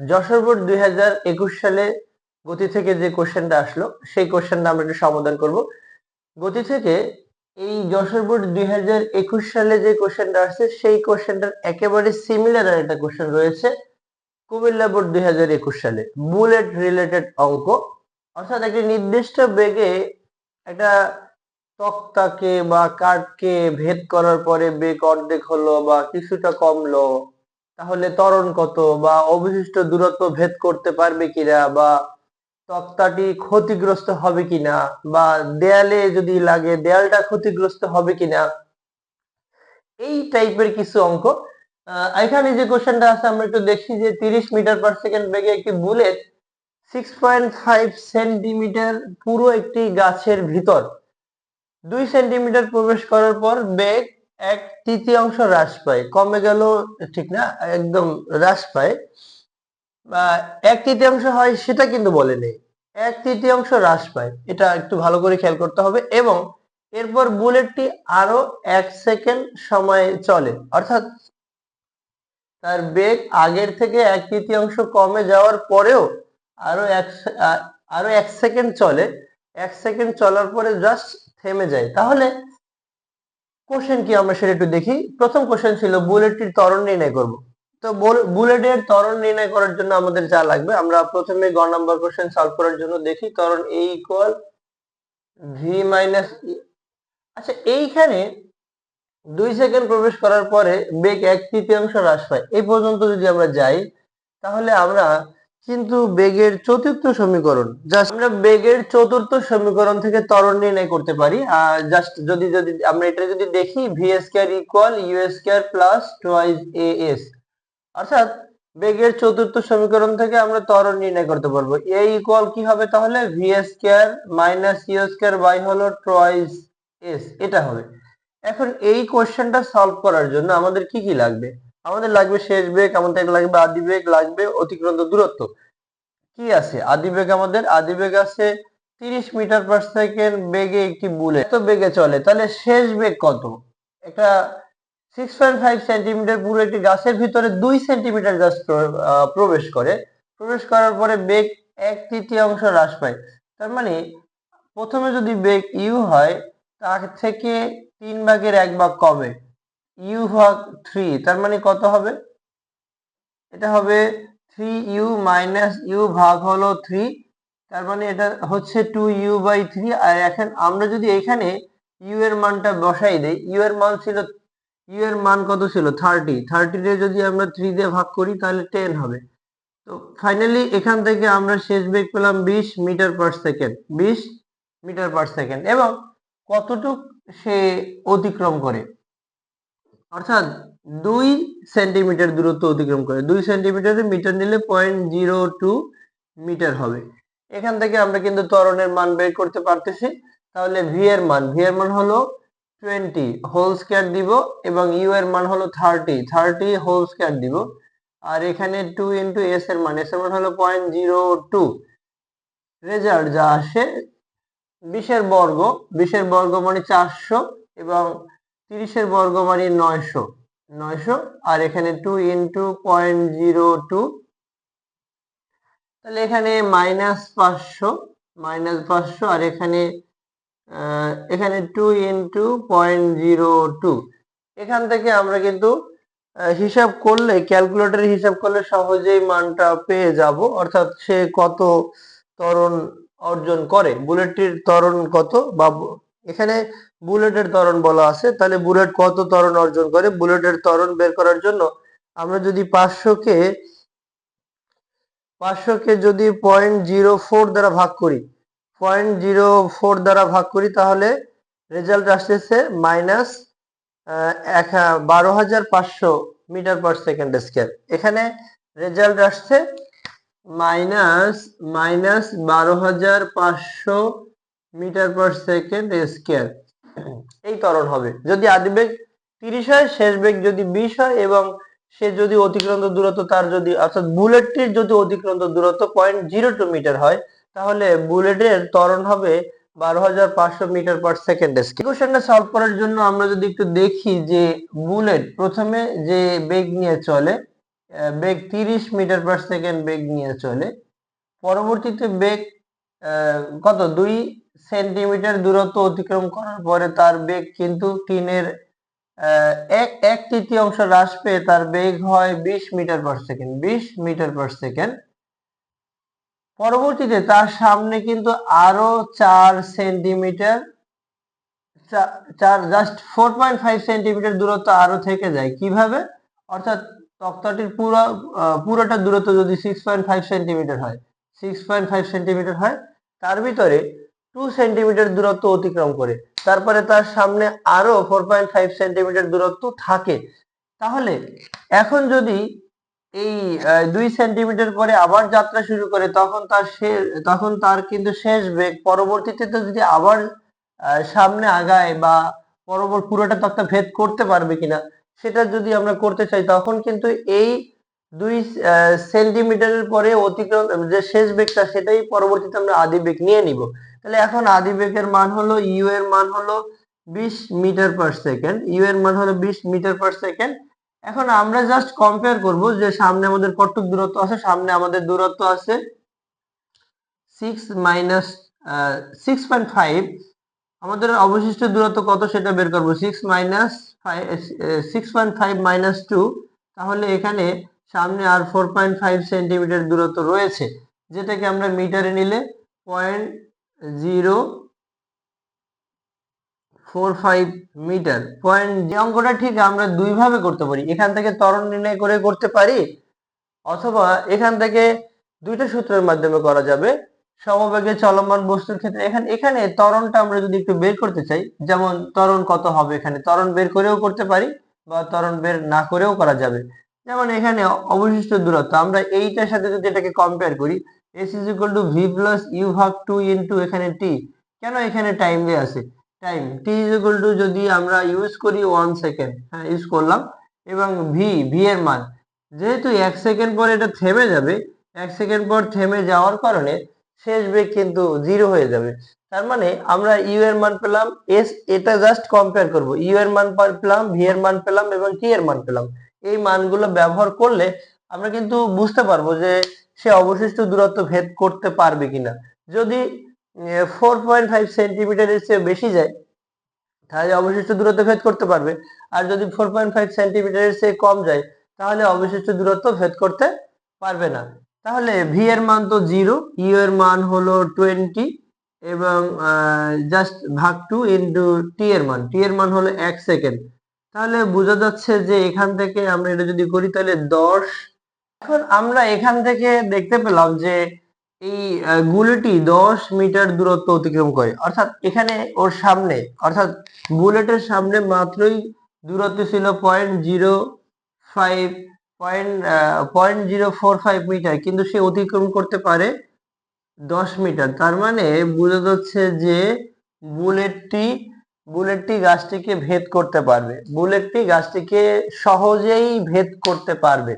Jessore board দুই একুশ সালে গতি থেকে যে কোশ্চেনটা আসলো, সেই কোশ্চেনটা আমরা একটু সমাধান করব। গতি থেকে এই যশোর বোর্ড দুই একুশ সালে যে কোশ্চেনটা আসছে, সেই কোশ্চেনটার একেবারে সিমিলার আর একটা কোশ্চেন রয়েছে, কুমিল্লা বোর্ড দুই হাজার একুশ সালে বুলেট রিলেটেড অঙ্ক। অর্থাৎ একটি নির্দিষ্ট বেগে একটা তক্তাকে বা কাঠকে ভেদ করার পরে বেগ অর্ধেক হলো বা কিছুটা কমলো তাহলে ত্বরণ কত বা অবশিষ্ট দূরত্ব ভেদ করতে পারবে কিনা বা তক্তাটি ক্ষতিগ্রস্ত হবে কিনা বা দেয়ালে যদি লাগে দেয়ালটা ক্ষতিগ্রস্ত হবে কিনা? এই টাইপের কিছু অঙ্ক। এখানে যে কোশ্চেনটা আছে, আমরা একটু দেখি যে তিরিশ মিটার পার সেকেন্ড বেগে একটি bullet six point five centimetre পুরো একটি গাছের ভিতর। দুই সেন্টিমিটার প্রবেশ করার পর বেগ এক তৃতীয়াংশ হ্রাস পায়। কমে গেল ঠিক না, একদম হ্রাস পায়। বা এক তৃতীয়াংশ হয় সেটা কিন্তু বলেনি এক তৃতীয়াংশ হ্রাস পায়, এটা একটু ভালো করে খেয়াল করতে হবে এবং এরপর বুলেটটি আরও এক সেকেন্ড সময় চলে। অর্থাৎ তার বেগ আগের থেকে এক তৃতীয়াংশ কমে যাওয়ার পরেও আরও এক আরও এক সেকেন্ড চলে। এক সেকেন্ড চলার পরে জাস্ট থেমে যায়। তাহলে কোশ্চেন কি আমরা সেটা একটু দেখি। প্রথম কোশ্চেন ছিল, বুলেটটির ত্বরণ নির্ণয় করব। তো বুল- বুলেটের ত্বরণ নির্ণয় করার জন্য আমাদের যা লাগবে, আমরা প্রথমে গ নাম্বার কোশ্চেন সলভ করার জন্য দেখি, ত্বরণ এ ইকুয়াল ভি মাইনাস আচ্ছা এইখানে দুই সেকেন্ড প্রবেশ করার পরে বেগ এক তৃতীয়াংশ হ্রাস পায়। এই পর্যন্ত যদি আমরা যাই, তাহলে আমরা কিন্তু বেগের চতুর্থ সমীকরণ জাস্ট আমরা বেগের চতুর্থ সমীকরণ থেকে ত্বরণ নির্ণয় করতে পারি জাস্ট যদি যদি আমরা এটা যদি দেখি V square equal U square plus twice A S অর্থাৎ বেগের চতুর্থ সমীকরণ থেকে আমরা ত্বরণ নির্ণয় করতে পারব। এ ইকুয়াল কি হবে তাহলে? V square minus U square by হলো টোয়াইজ এস এটা হবে। এখন এই কোশ্চেনটা সলভ করার জন্য আমাদের কি কি লাগবে? আমাদের লাগবে শেষ বেগ, আমাদের লাগবে আদি বেগ, লাগবে অতিক্রান্ত দূরত্ব। কি আছে? আদি বেগ আমাদের? আদি বেগ আছে তিরিশ মিটার পার সেকেন্ড বেগে একটি বুলেট। এত বেগে চলে, তাহলে শেষ বেগ কত? একটা সিক্স পয়েন্ট ফাইভ সেন্টিমিটার পুরো একটি গাছের ভিতরে দুই সেন্টিমিটার গাছ প্রবেশ করে। প্রবেশ করার পরে বেগ এক তৃতীয়াংশ হ্রাস পায়। তার মানে প্রথমে যদি বেগ ইউ হয়, তার থেকে তিন ভাগের এক ভাগ কমে। ইউ ভাগ থ্রি, তার মানে কত হবে? এটা হবে থ্রি ইউ মাইনাস ইউ ভাগ হলো থ্রি, তার মানে এটা হচ্ছে টু ইউ বাই থ্রি। আর এখন আমরা যদি এখানে ইউ এর মানটা বসাই দেই, ইউ এর মান ছিল, ইউ এর মান কত ছিল? থার্টি। থার্টি দিয়ে যদি আমরা থ্রি দিয়ে ভাগ করি, তাহলে টেন হবে। তো ফাইনালি এখান থেকে আমরা শেষ বেগ পেলাম বিশ মিটার পার সেকেন্ড। বিশ মিটার পার সেকেন্ড। এবং কতটুক সে অতিক্রম করে? অর্থাৎ দুই সেন্টিমিটার দূরত্ব অতিক্রম করে। দুই সেন্টিমিটারে মিটার নিলে পয়েন্ট জিরো টু মিটার হবে। এখান থেকে আমরা কিন্তু ত্বরণের মান বের করতে পারতেছি। তাহলে ভি এর মান ভি এর মান হলো টোয়েন্টি হোল স্কয়ার দিব এবং ইউ এর মান হলো থার্টি থার্টি হোল স্কয়ার দিব। আর এখানে টু ইন্টু এস এর মান এস এর মান হলো পয়েন্ট জিরো টু রেজাল্ট যা আসে বিশের বর্গ বিশের বর্গ মানে চারশো এবং তিরিশের বর্গ মানে নয়শো। নয়শো। আর এখানে two into point zero two তাহলে এখানে মাইনাস পাঁচশো মাইনাস পাঁচশো, আর এখানে এখানে two into point zero two এখান থেকে আমরা কিন্তু হিসাব করলে ক্যালকুলেটরে হিসাব করলে সহজেই মানটা পেয়ে যাব। অর্থাৎ সে কত ত্বরণ অর্জন করে বুলেটটির ত্বরণ কত, বা এখানে বুলেটের ত্বরণ বলা আছে, তাহলে বুলেট কত ত্বরণ অর্জন করে? বুলেটের ত্বরণ বের করার জন্য আমরা যদি পাঁচশোকে পাঁচশোকে যদি পয়েন্ট জিরো ফোর দ্বারা ভাগ করি পয়েন্ট জিরো ফোর দ্বারা ভাগ করি, তাহলে রেজাল্ট আসতেছে মাইনাস এক, বারো হাজার পাঁচশো মিটার পার সেকেন্ড স্কোয়ার এখানে রেজাল্ট আসছে মাইনাস মাইনাস বারো হাজার পাঁচশো মিটার পার সেকেন্ড স্কোয়ার এই ত্বরণ হবে। যদি আদিবেগ তিরিশ হয়, শেষ বেগ যদি বিশ হয় এবং সে যদি অতিক্রান্ত দূরত্ব তার যদি, অর্থাৎ বুলেটটির যদি অতিক্রান্ত দূরত্ব পয়েন্ট জিরো টু মিটার হয়, তাহলে বুলেটের ত্বরণ হবে বারো হাজার পাঁচশো মিটার পার সেকেন্ড কোশ্চেনটা সলভ করার জন্য আমরা যদি একটু দেখি যে বুলেট প্রথমে যে বেগ নিয়ে চলে বেগ তিরিশ মিটার পার সেকেন্ড বেগ নিয়ে চলে, পরবর্তীতে বেগ কত? দুই সেন্টিমিটার দূরত্ব অতিক্রম করার পরে তার বেগ কিন্তু তিনের এক এক তৃতীয়াংশ হ্রাস পেয়ে তার বেগ হয় বিশ মিটার পার সেকেন্ড বিশ মিটার পার সেকেন্ড পরবর্তীতে তার সামনে কিন্তু আরও চার সেন্টিমিটার চার just four point five centimetre দূরত্ব আরও থেকে যায়। কীভাবে? অর্থাৎ তক্তাটির পুরো পুরোটা দূরত্ব যদি সিক্স পয়েন্ট ফাইভ সেন্টিমিটার হয় সিক্স পয়েন্ট ফাইভ সেন্টিমিটার হয়, তার ভিতরে টু সেন্টিমিটার দূরত্ব অতিক্রম করে। তারপরে তার সামনে আরও ফোর পয়েন্ট ফাইভ সেন্টিমিটার দূরত্ব থাকে। তাহলে এখন যদি এই দুই সেন্টিমিটার পরে আবার যাত্রা শুরু করে, তখন তার তখন তার কিন্তু শেষ বেগ পরবর্তীতে তো যদি আবার সামনে আগায় বা পরবর পুরোটা তক্তা ভেদ করতে পারবে কিনা, সেটা যদি আমরা করতে চাই, তখন কিন্তু এই দুই সেন্টিমিটারের পরে অতিক্রম, যে শেষ বেগটা সেটাই পরবর্তীতে আমরা আদি বেগ নিয়ে নিব। তাহলে এখন আদি বেগের মান হলো ইউ এর মান হলো বিশ মিটার পার সেকেন্ড ইউ এর মান হলো বিশ মিটার পার সেকেন্ড এখন আমরা জাস্ট কম্পেয়ার করব যে সামনে আমাদের কতটুক দূরত্ব আছে, সামনে আমাদের দূরত্ব আছে six minus six point five আমাদের অবশিষ্ট দূরত্ব কত সেটা বের করব six minus five six point five minus two তাহলে এখানে সামনে আর ফোর পয়েন্ট ফাইভ সেন্টিমিটার দূরত্ব রয়েছে, যেটাকে আমরা মিটারে নিলে point zero four five metre. Point যে অঙ্কটা ঠিক আমরা দুই ভাবে করতে পারি, এখান থেকে ত্বরণ নির্ণয় করে করতে পারি, অথবা এখান থেকে দুইটা সূত্রের মাধ্যমে করা যাবে। সমবেগে চলমান বস্তুর ক্ষেত্রে এখানে এখানে ত্বরণটা আমরা যদি একটু বের করতে চাই, যেমন ত্বরণ কত হবে এখানে, ত্বরণ বের করেও করতে পারি বা ত্বরণ বের না করেও করা যাবে। যেমন এখানে অবশিষ্ট দূরত্ব, আমরা এইটার সাথে যদি এটাকে কম্পেয়ার করি S is equal to V plus U ভাগ টু ইন্টু এখানে টি কেন এখানে টাইম দিয়ে আছে time T is equal to যদি আমরা ইউজ করি ওয়ান সেকেন্ড হ্যাঁ ইউজ করলাম, এবং ভি ভি এর মান। যেহেতু এক সেকেন্ড পর এটা থেমে যাবে, এক সেকেন্ড পর থেমে যাওয়ার কারণে শেষ বেগ কিন্তু জিরো হয়ে যাবে। তার মানে আমরা ইউ এর মান পেলাম এস এটা জাস্ট কম্পেয়ার করব। ইউ এর মান পেলাম ভি এর মান পেলাম, এবং টি এর মান পেলাম। এই মানগুলো ব্যবহার করলে আমরা কিন্তু বুঝতে পারব যে সে অবশিষ্ট দূরত্ব ভেদ করতে পারবে কিনা। যদি ফোর পয়েন্ট ফাইভ সেন্টিমিটারের চেয়ে বেশি যায়, তাহলে অবশিষ্ট দূরত্ব ভেদ করতে পারবে। আর যদি ফোর পয়েন্ট ফাইভ সেন্টিমিটারের চেয়ে কম যায়, তাহলে অবশিষ্ট দূরত্ব ভেদ করতে পারবে না। তাহলে ভি এর মান তো জিরো ইউ এর মান হলো টোয়েন্টি এবং জাস্ট ভাগ টু ইন্টু টি এর মান। টি এর মান হলো এক সেকেন্ড তাহলে বোঝা যাচ্ছে যে এখান থেকে আমরা এটা যদি করি, তাহলে দশ এখন আমরা এখান থেকে দেখতে পেলাম যে এই গুলিটি দশ মিটার দূরত্ব অতিক্রম করে। অর্থাৎ এখানে ওর সামনে, অর্থাৎ বুলেটের সামনে মাত্রই দূরত্ব ছিল point zero five point point zero four five metre কিন্তু সে অতিক্রম করতে পারে দশ মিটার। তার মানে বোঝা যাচ্ছে যে বুলেটটি বুলেটটি গাছটিকে ভেদ করতে পারবে। বুলেটটি গাছটিকে সহজেই ভেদ করতে পারবে।